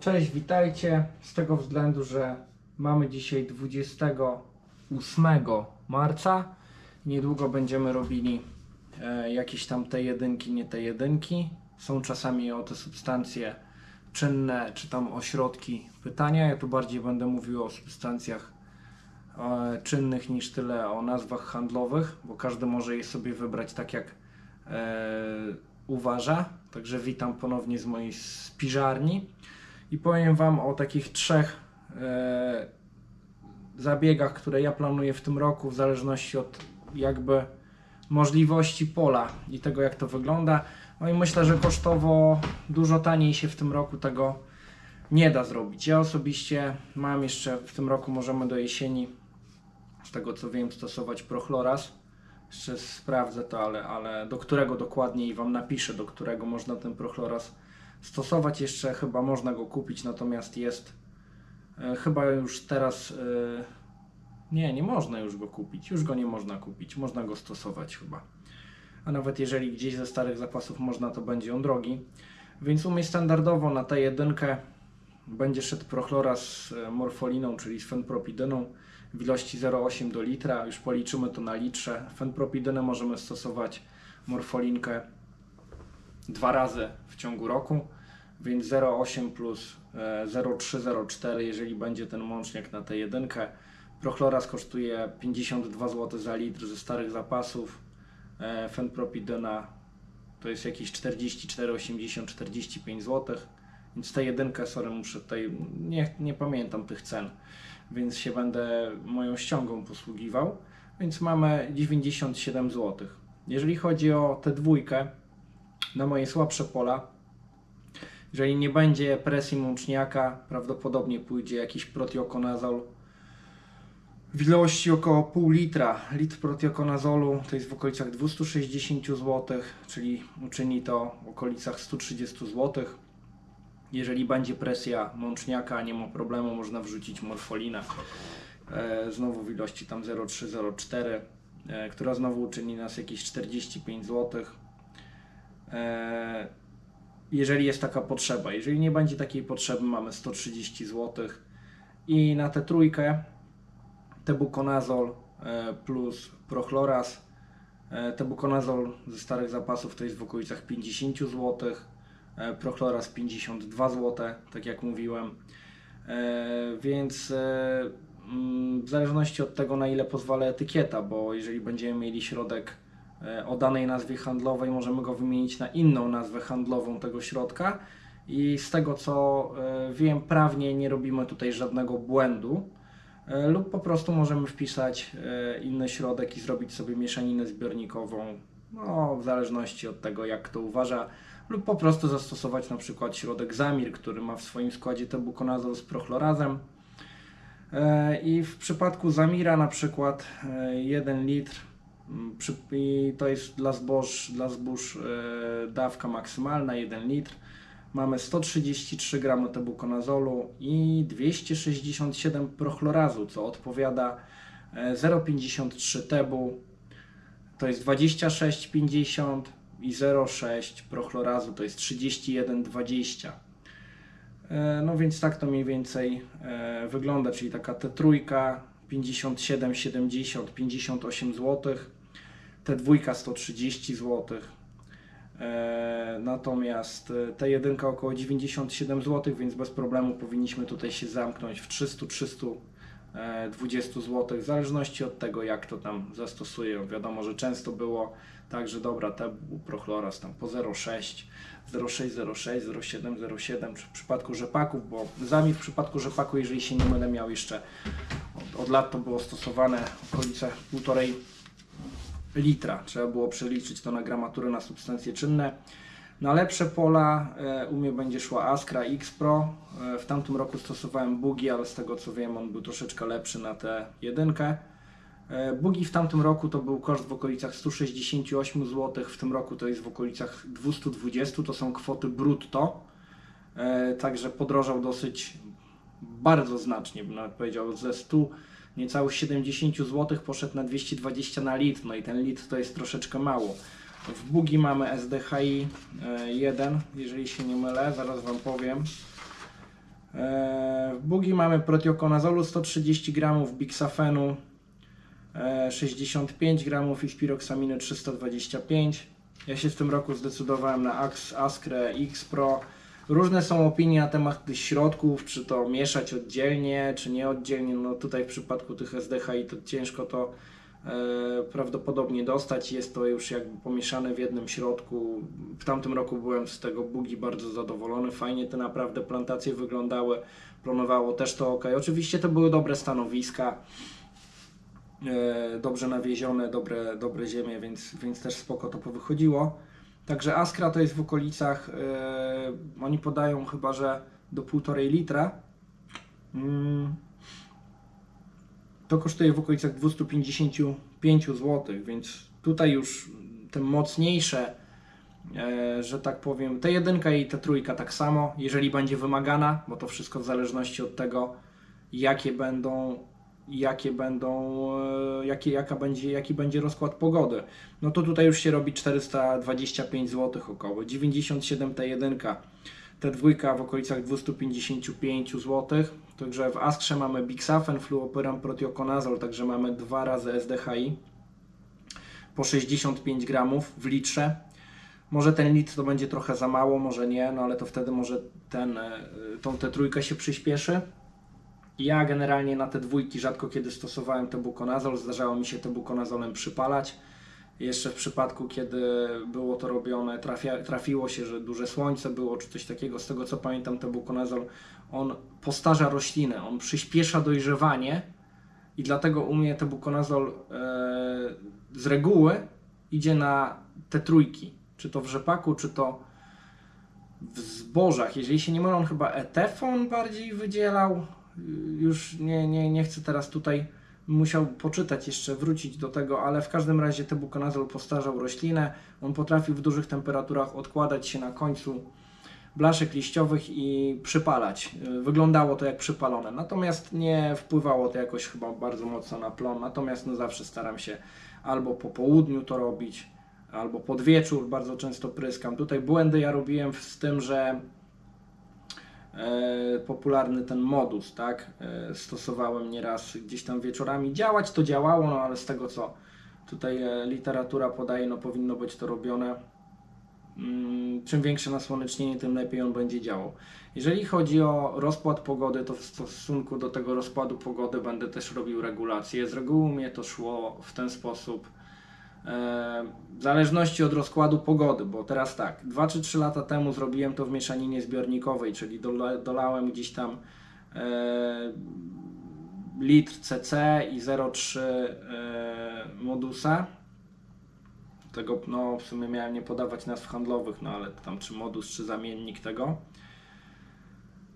Cześć, witajcie. Z tego względu, że mamy dzisiaj 28 marca. Niedługo będziemy robili e, jakieś tam te jedynki, nie te jedynki. Są czasami o te substancje czynne, czy tam o środki pytania. Ja tu bardziej będę mówił o substancjach e, czynnych niż tyle o nazwach handlowych, bo każdy może je sobie wybrać tak jak e, uważa. Także witam ponownie z mojej spiżarni i powiem Wam o takich trzech e, zabiegach, które ja planuję w tym roku, w zależności od jakby możliwości pola i tego, jak to wygląda. No i myślę, że kosztowo dużo taniej się w tym roku tego nie da zrobić. Ja osobiście mam jeszcze w tym roku, możemy do jesieni, z tego co wiem, stosować prochloras. Jeszcze sprawdzę to, ale, ale do którego dokładniej Wam napiszę, do którego można ten prochloras stosować. Jeszcze chyba można go kupić, natomiast jest e, chyba już teraz. E, nie, nie można już go kupić. Już go nie można kupić. Można go stosować chyba. A nawet jeżeli gdzieś ze starych zapasów można, to będzie on drogi. Więc u mnie standardowo na tę jedynkę będzie szedł prochlora z e, morfoliną, czyli z fenpropidyną w ilości 0,8 do litra. Już policzymy to na litrze. Fenpropidynę możemy stosować morfolinkę dwa razy w ciągu roku, więc 0,8 plus e, 0,3, 0,4, jeżeli będzie ten łącznik na tę jedynkę. Prochloras kosztuje 52 zł za litr ze starych zapasów. E, Fenpropidyna to jest jakieś 44,80, 45 zł. Więc tę jedynkę, sorry, muszę tutaj, nie, nie pamiętam tych cen, więc się będę moją ściągą posługiwał. Więc mamy 97 zł. Jeżeli chodzi o tę dwójkę, na moje słabsze pola. Jeżeli nie będzie presji mączniaka, prawdopodobnie pójdzie jakiś protiokonazol w ilości około pół litra. Litr protiokonazolu to jest w okolicach 260 zł, czyli uczyni to w okolicach 130 zł. Jeżeli będzie presja mączniaka, nie ma problemu, można wrzucić morfolinę. E, znowu w ilości tam 0,3-0,4, e, która znowu uczyni nas jakieś 45 zł. E, jeżeli jest taka potrzeba. Jeżeli nie będzie takiej potrzeby, mamy 130 zł. I na tę trójkę tebukonazol e, plus prochloras. E, Tebukonazol ze starych zapasów to jest w okolicach 50 zł. Prochloras 52 zł, tak jak mówiłem. Więc mm, w zależności od tego, na ile pozwala etykieta, bo jeżeli będziemy mieli środek o danej nazwie handlowej, możemy go wymienić na inną nazwę handlową tego środka. I z tego co e, wiem, prawnie nie robimy tutaj żadnego błędu. E, Lub po prostu możemy wpisać e, inny środek i zrobić sobie mieszaninę zbiornikową, no, w zależności od tego, jak kto uważa, lub po prostu zastosować na przykład środek Zamir, który ma w swoim składzie tebukonazol z prochlorazem. E, I w przypadku Zamira na przykład 1 litr i to jest dla zbóż, dla zbóż e, dawka maksymalna 1 litr. Mamy 133 gramy tebukonazolu i 267 prochlorazu, co odpowiada e, 0,53 tebu. To jest 26,50 i 0,6 prochlorazu to jest 31,20. E, No więc tak to mniej więcej e, wygląda, czyli taka T trójka 57, 70, 58 zł, T dwójka 130 zł. E, Natomiast e, ta jedynka około 97 zł, więc bez problemu powinniśmy tutaj się zamknąć w 300-320 zł, w zależności od tego, jak to tam zastosuję. Wiadomo, że często było tak, że dobra, te prochloras tam po 0,6, 0,6, 0,6, 0,7, 0,7, czy w przypadku rzepaków, bo zami w przypadku rzepaku, jeżeli się nie mylę, miał jeszcze od, od lat to było stosowane okolice 1,5 litra. Trzeba było przeliczyć to na gramaturę na substancje czynne. Na lepsze pola e, u mnie będzie szła Askra X Pro. E, w tamtym roku stosowałem Bugi, ale z tego co wiem on był troszeczkę lepszy na tę jedynkę. E, Bugi w tamtym roku to był koszt w okolicach 168 zł, w tym roku to jest w okolicach 220, to są kwoty brutto. Także podrożał dosyć bardzo znacznie, bym nawet powiedział, ze 100 niecałych 70 zł poszedł na 220 na litr, no i ten litr to jest troszeczkę mało. W Bugi mamy SDHI 1, jeżeli się nie mylę, zaraz Wam powiem. E, W bugi mamy protiokonazolu 130 gramów, biksafenu e, 65 gramów i spiroksaminy 325. Ja się w tym roku zdecydowałem na Askrę X Pro. Różne są opinie na temat tych środków, czy to mieszać oddzielnie, czy nie oddzielnie. No tutaj w przypadku tych SDHI to ciężko to e, prawdopodobnie dostać. Jest to już jakby pomieszane w jednym środku. W tamtym roku byłem z tego bugi bardzo zadowolony. Fajnie te naprawdę plantacje wyglądały. Planowało też to ok. Oczywiście to były dobre stanowiska. E, dobrze nawiezione, dobre, dobre ziemie, więc, więc też spoko to powychodziło. Także Askra to jest w okolicach, e, oni podają chyba, że do 1,5 litra. Mm, to kosztuje w okolicach 255 zł, więc tutaj już te mocniejsze, e, że tak powiem, te jedynka i ta trójka tak samo, jeżeli będzie wymagana, bo to wszystko w zależności od tego, jakie będą jakie będą, e, jakie, jaka będzie, jaki będzie rozkład pogody. No to tutaj już się robi 425 zł około, 97 ta jedynka, te dwójka w okolicach 255 zł. Także w Askrze mamy Bixafen, Fluoperam, Protiokonazol, także mamy dwa razy SDHI po 65 gramów w litrze. Może ten litr to będzie trochę za mało, może nie, no ale to wtedy może ten, e, tą tę trójkę się przyspieszy. Ja generalnie na te dwójki rzadko kiedy stosowałem tebukonazol, zdarzało mi się tebukonazolem przypalać. Jeszcze w przypadku, kiedy było to robione, trafia, trafiło się, że duże słońce było, czy coś takiego, z tego co pamiętam, tebukonazol, on postarza roślinę, on przyspiesza dojrzewanie i dlatego u mnie tebukonazol e, z reguły idzie na te trójki, czy to w rzepaku, czy to w zbożach. Jeżeli się nie mylę, on chyba etefon bardziej wydzielał, już nie, nie, nie chcę teraz tutaj, musiał poczytać jeszcze, wrócić do tego, ale w każdym razie tebukonazol postarzał roślinę. On potrafił w dużych temperaturach odkładać się na końcu blaszek liściowych i przypalać. Wyglądało to jak przypalone, natomiast nie wpływało to jakoś chyba bardzo mocno na plon. Natomiast no zawsze staram się albo po południu to robić, albo pod wieczór bardzo często pryskam. Tutaj błędy ja robiłem z tym, że popularny ten modus, tak? E, stosowałem nieraz gdzieś tam wieczorami. Działać to działało, no ale z tego co tutaj e, literatura podaje, no powinno być to robione. Mm, czym większe nasłonecznienie, tym lepiej on będzie działał. Jeżeli chodzi o rozkład pogody, to w stosunku do tego rozkładu pogody będę też robił regulacje. Z reguły mnie to szło w ten sposób. E, W zależności od rozkładu pogody, bo teraz tak, 2 czy 3 lata temu zrobiłem to w mieszaninie zbiornikowej, czyli dola, dolałem gdzieś tam e, litr CC i 0,3 e, modusa. Tego no, w sumie miałem nie podawać nazw handlowych, no ale tam czy modus, czy zamiennik tego.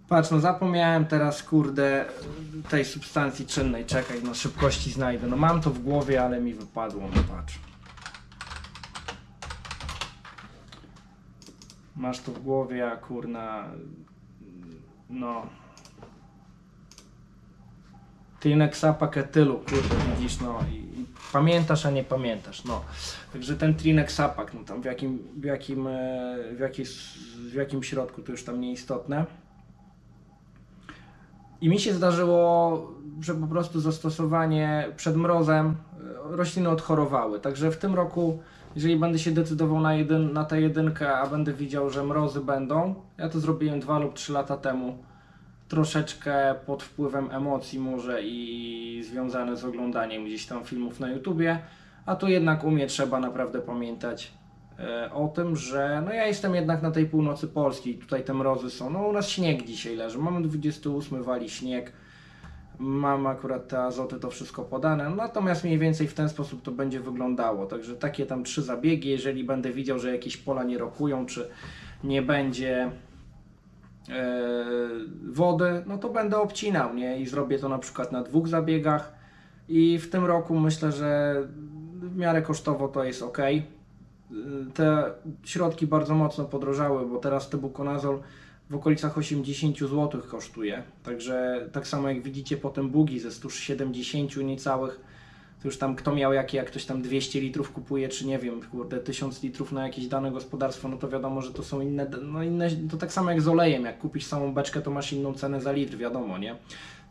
Patrz, no zapomniałem teraz, kurde, tej substancji czynnej. Czekaj, no szybkości znajdę. No mam to w głowie, ale mi wypadło, no patrz. Masz to w głowie, a kurna, no. Trinexapa ketylu, kurde, widzisz, no i, i pamiętasz, a nie pamiętasz, no. Także ten Trinexapak, no tam w jakim, w jakim, e, w, jakiej, w jakim środku, to już tam nieistotne. I mi się zdarzyło, że po prostu zastosowanie przed mrozem e, rośliny odchorowały. Także w tym roku, jeżeli będę się decydował na, jedyn, na tę jedynkę, a będę widział, że mrozy będą, ja to zrobiłem dwa lub trzy lata temu, troszeczkę pod wpływem emocji może i związane z oglądaniem gdzieś tam filmów na YouTubie, a tu jednak u mnie trzeba naprawdę pamiętać e, o tym, że no ja jestem jednak na tej północy Polski, tutaj te mrozy są, no u nas śnieg dzisiaj leży, mamy 28, wali śnieg, mam akurat te azoty, to wszystko podane, natomiast mniej więcej w ten sposób to będzie wyglądało, także takie tam trzy zabiegi, jeżeli będę widział, że jakieś pola nie rokują, czy nie będzie e, wody, no to będę obcinał, nie? I zrobię to na przykład na dwóch zabiegach i w tym roku myślę, że w miarę kosztowo to jest ok. Te środki bardzo mocno podrożały, bo teraz tebukonazol w okolicach 80 zł kosztuje. Także tak samo jak widzicie potem bugi ze 170 niecałych, to już tam kto miał jakie, jak ktoś tam 200 litrów kupuje, czy nie wiem, kurde, 1000 litrów na jakieś dane gospodarstwo, no to wiadomo, że to są inne, no inne, to tak samo jak z olejem, jak kupisz samą beczkę, to masz inną cenę za litr, wiadomo, nie?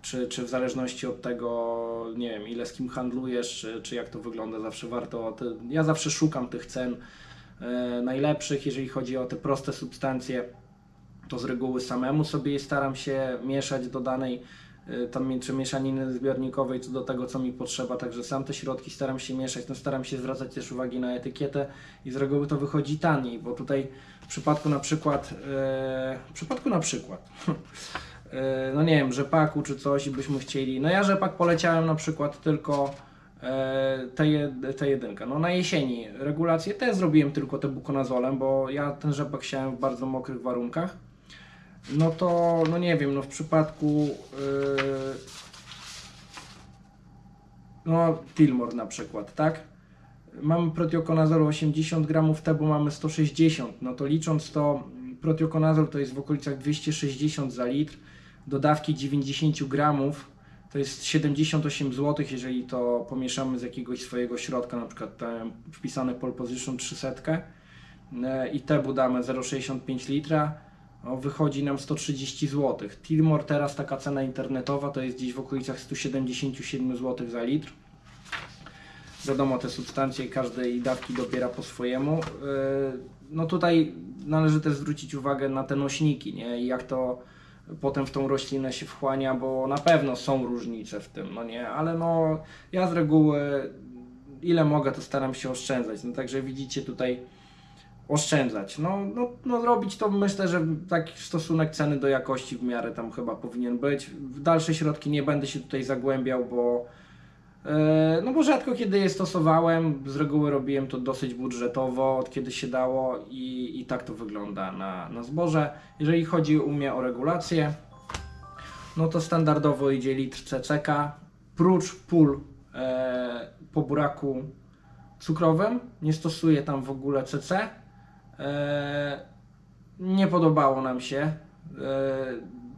Czy, czy w zależności od tego, nie wiem, ile z kim handlujesz, czy, czy jak to wygląda, zawsze warto, ja zawsze szukam tych cen e, najlepszych, jeżeli chodzi o te proste substancje, to z reguły samemu sobie staram się mieszać do danej y, tam czy mieszaniny zbiornikowej, co do tego, co mi potrzeba, także sam te środki staram się mieszać, no staram się zwracać też uwagi na etykietę i z reguły to wychodzi taniej, bo tutaj w przypadku na przykład, e, w przypadku na przykład, e, no nie wiem, rzepaku czy coś i byśmy chcieli, no ja rzepak poleciałem na przykład tylko e, te, jed- te jedynka. No na jesieni regulacje też zrobiłem tylko te bukonazolem, bo ja ten rzepak siałem w bardzo mokrych warunkach. No to, no nie wiem, no w przypadku yy, no Tilmor na przykład, tak? Mamy protiokonazolu 80 gramów, tebu mamy 160, no to licząc to protiokonazol to jest w okolicach 260 za litr, dodawki 90 gramów to jest 78 zł, jeżeli to pomieszamy z jakiegoś swojego środka, na przykład tam wpisane pole position 300 e, i tebu damy 0,65 litra, wychodzi nam 130 zł. Tilmor teraz taka cena internetowa to jest gdzieś w okolicach 177 zł za litr. Wiadomo, te substancje każdej dawki dobiera po swojemu. Yy, No tutaj należy też zwrócić uwagę na te nośniki, nie? I jak to potem w tą roślinę się wchłania, bo na pewno są różnice w tym, no nie? Ale no ja z reguły ile mogę to staram się oszczędzać. No także widzicie tutaj oszczędzać. No, no, no robić to myślę, że taki stosunek ceny do jakości w miarę tam chyba powinien być. W dalsze środki nie będę się tutaj zagłębiał, bo e, no bo rzadko kiedy je stosowałem, z reguły robiłem to dosyć budżetowo, od kiedy się dało i, i tak to wygląda na, na zboże. Jeżeli chodzi u mnie o regulację, no to standardowo idzie litr CCK, prócz pól e, po buraku cukrowym, nie stosuję tam w ogóle CC. E, nie podobało nam się e,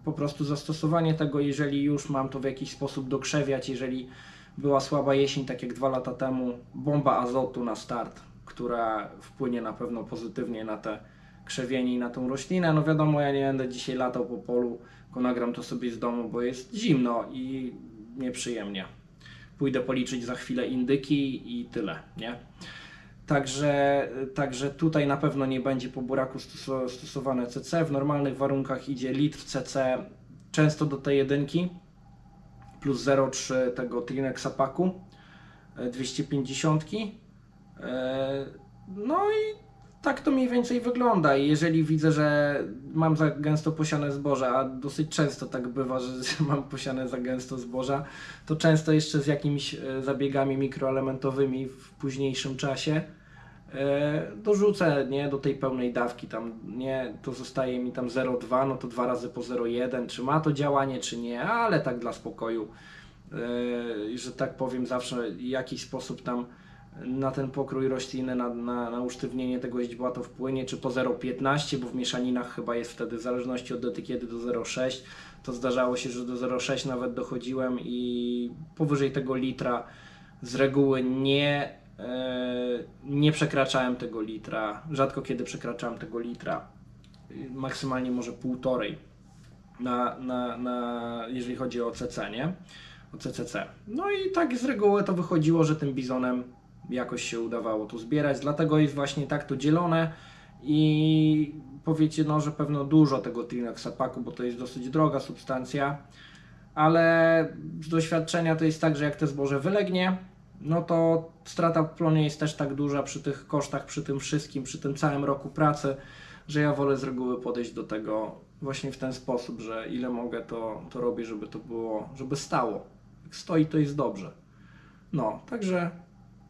po prostu zastosowanie tego, jeżeli już mam to w jakiś sposób dokrzewiać, jeżeli była słaba jesień, tak jak dwa lata temu, bomba azotu na start, która wpłynie na pewno pozytywnie na te krzewienie i na tą roślinę. No wiadomo, ja nie będę dzisiaj latał po polu, tylko nagram to sobie z domu, bo jest zimno i nieprzyjemnie. Pójdę policzyć za chwilę indyki i tyle, nie? Także, także tutaj na pewno nie będzie po buraku stoso- stosowane CC. W normalnych warunkach idzie litr CC często do tej jedynki plus 0,3 tego Trinexapaku e, 250. E, No i tak to mniej więcej wygląda. I jeżeli widzę, że mam za gęsto posiane zboże, a dosyć często tak bywa, że mam posiane za gęsto zboża, to często jeszcze z jakimiś e, zabiegami mikroelementowymi w późniejszym czasie e, dorzucę nie, do tej pełnej dawki, tam nie, to zostaje mi tam 0,2, no to dwa razy po 0,1, czy ma to działanie, czy nie, ale tak dla spokoju, e, że tak powiem, zawsze w jakiś sposób tam na ten pokrój rośliny, na, na, na usztywnienie tego źdźbła to wpłynie, czy po 0,15, bo w mieszaninach chyba jest wtedy w zależności od etykiety do 0,6, to zdarzało się, że do 0,6 nawet dochodziłem i powyżej tego litra z reguły nie, e, nie przekraczałem tego litra, rzadko kiedy przekraczałem tego litra, maksymalnie może półtorej na, na, na, jeżeli chodzi o CC, nie? O CCC. No i tak z reguły to wychodziło, że tym bizonem jakoś się udawało to zbierać, dlatego jest właśnie tak to dzielone i powiecie, no, że pewno dużo tego Trinaxapaku, bo to jest dosyć droga substancja, ale z doświadczenia to jest tak, że jak te zboże wylegnie, no to strata w plonie jest też tak duża przy tych kosztach, przy tym wszystkim, przy tym całym roku pracy, że ja wolę z reguły podejść do tego właśnie w ten sposób, że ile mogę to, to robię, żeby to było, żeby stało. Jak stoi, to jest dobrze. No, także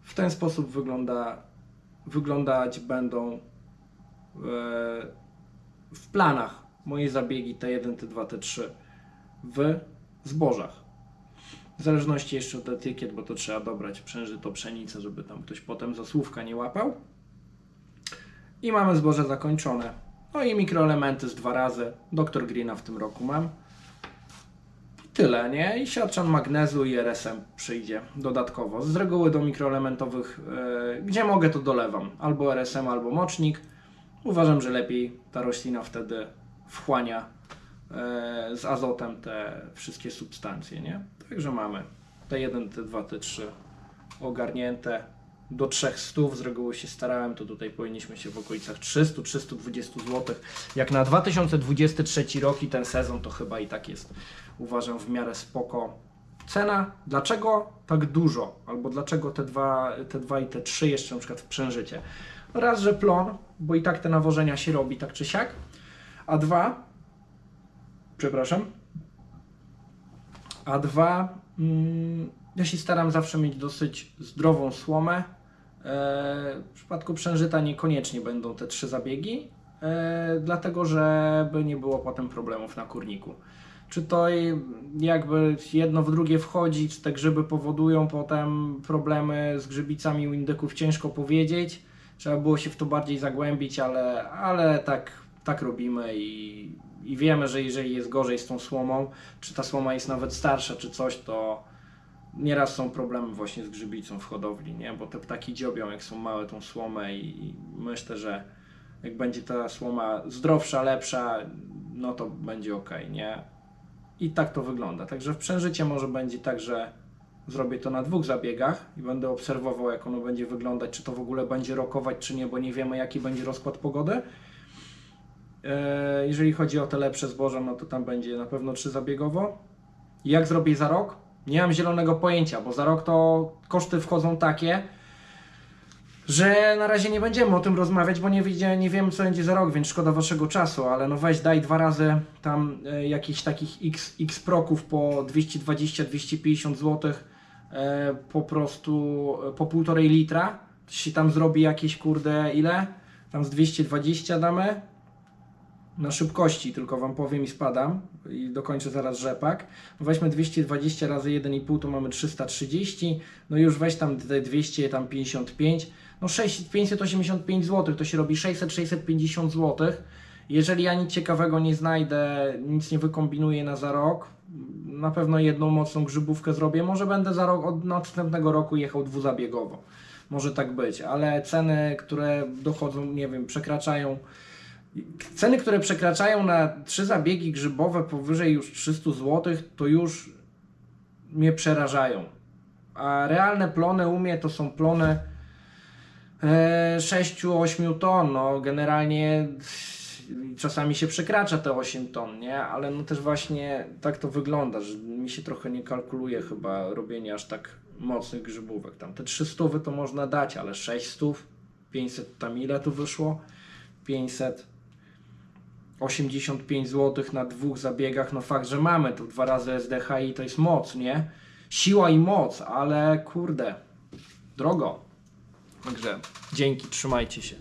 w ten sposób wygląda, wyglądać będą e, w planach moje zabiegi T1, T2, T3 w zbożach. W zależności jeszcze od etykiet, bo to trzeba dobrać przężyto pszenicę, żeby tam ktoś potem za słówka nie łapał. I mamy zboże zakończone. No i mikroelementy z dwa razy. Dr. Greena w tym roku mam. Tyle, nie? I siarczan magnezu i RSM przyjdzie dodatkowo. Z reguły do mikroelementowych, e, gdzie mogę, to dolewam. Albo RSM, albo mocznik. Uważam, że lepiej ta roślina wtedy wchłania e, z azotem te wszystkie substancje, nie? Także mamy T1, T2, T3 ogarnięte do 300. Z reguły się starałem, to tutaj powinniśmy się w okolicach 300-320 zł. Jak na 2023 rok i ten sezon, to chyba i tak jest, uważam, w miarę spoko. Cena, dlaczego tak dużo? Albo dlaczego te dwa, te dwa i te trzy jeszcze na przykład w przężycie? Raz, że plon, bo i tak te nawożenia się robi tak czy siak, a dwa, przepraszam, a dwa, mm, ja się staram zawsze mieć dosyć zdrową słomę. E, w przypadku przężyta niekoniecznie będą te trzy zabiegi, e, dlatego żeby nie było potem problemów na kurniku. Czy to jakby jedno w drugie wchodzi, czy te grzyby powodują potem problemy z grzybicami u indyków, ciężko powiedzieć. Trzeba było się w to bardziej zagłębić, ale, ale tak, tak robimy i, i wiemy, że jeżeli jest gorzej z tą słomą, czy ta słoma jest nawet starsza, czy coś, to nieraz są problemy właśnie z grzybicą w hodowli, nie? Bo te ptaki dziobią, jak są małe, tą słomę i, i myślę, że jak będzie ta słoma zdrowsza, lepsza, no to będzie ok, nie? I tak to wygląda. Także w przężycie może będzie tak, że zrobię to na dwóch zabiegach i będę obserwował, jak ono będzie wyglądać, czy to w ogóle będzie rokować, czy nie, bo nie wiemy, jaki będzie rozkład pogody. E, Jeżeli chodzi o te lepsze zboża, no to tam będzie na pewno trzyzabiegowo. Jak zrobię za rok? Nie mam zielonego pojęcia, bo za rok to koszty wchodzą takie, że na razie nie będziemy o tym rozmawiać, bo nie, wiedzie, nie wiem co będzie za rok, więc szkoda waszego czasu, ale no weź daj dwa razy tam e, jakichś takich x, x proków po 220-250 zł e, po prostu e, po półtorej litra, się tam zrobi jakieś kurde ile? Tam z 220 damy, na szybkości, tylko Wam powiem i spadam i dokończę zaraz rzepak. Weźmy 220 razy 1,5 to mamy 330, no już weź tam te 200, tam 55, no 6, 585 zł, to się robi 600-650 zł. Jeżeli ja nic ciekawego nie znajdę, nic nie wykombinuję na za rok, na pewno jedną mocną grzybówkę zrobię, może będę za rok, od następnego roku jechał dwuzabiegowo. Może tak być, ale ceny, które dochodzą, nie wiem, przekraczają Ceny, które przekraczają na trzy zabiegi grzybowe powyżej już 300 zł, to już mnie przerażają. A realne plony u mnie to są plony e, 6-8 ton. No, generalnie czasami się przekracza te 8 ton, nie? Ale no też właśnie tak to wygląda, że mi się trochę nie kalkuluje chyba robienie aż tak mocnych grzybówek. Tam te 300 to można dać, ale 600, 500 tam ile tu wyszło? 500 85 zł na dwóch zabiegach, no fakt, że mamy tu dwa razy SDH i to jest moc, nie? Siła i moc, ale kurde, drogo. Także dzięki, trzymajcie się.